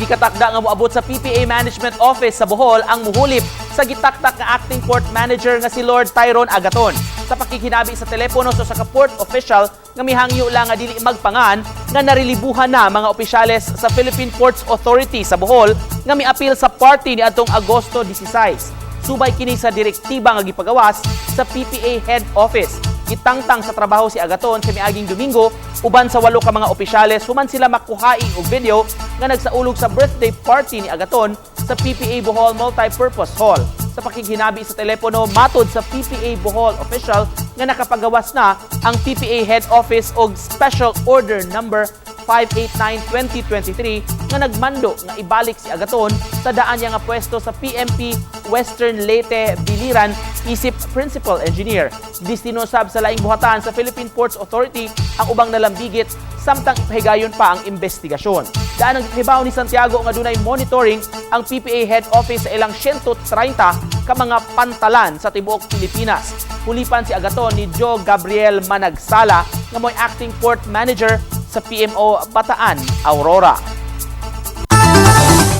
Gikatakda nga moabot sa PPA Management Office sa Bohol ang muhulip sa gitakdak nga acting port manager nga si Lord Tyrone Agaton. Sa pakikinabi sa telepono sa sa port official nga mihangyo lang nga dili magpangan nga narilibuhan na mga opisyales sa Philippine Ports Authority sa Bohol nga miapil sa party ni atong Agosto 16. Subay kini sa direktiba nga gipagawas sa PPA head office. Gitangtang sa trabaho si Agaton sa miaging Domingo uban sa walo ka mga opisyales human sila makuhai og video nga nagsaulog sa birthday party ni Agaton sa PPA Bohol Multipurpose Hall. Sa pakikinabi sa telepono matod sa PPA Bohol official nga nakapagawas na ang PPA head office og special order number 589-2023 nga nagmando nga ibalik si Agaton sa daan niya nga pwesto sa PMP Western Leyte Biliran isip Principal Engineer. Destino sab sa laing buhatan sa Philippine Ports Authority ang ubang nalambigit samtang ipahigayon pa ang investigasyon. Daan ang hibaw ni Santiago nga dunay monitoring ang PPA head office sa ilang 130 ka mga pantalan sa tibuok Pilipinas. Hulipan si Agaton ni Joe Gabriel Managsala nga mo'y acting port manager sa PMO Bataan, Aurora.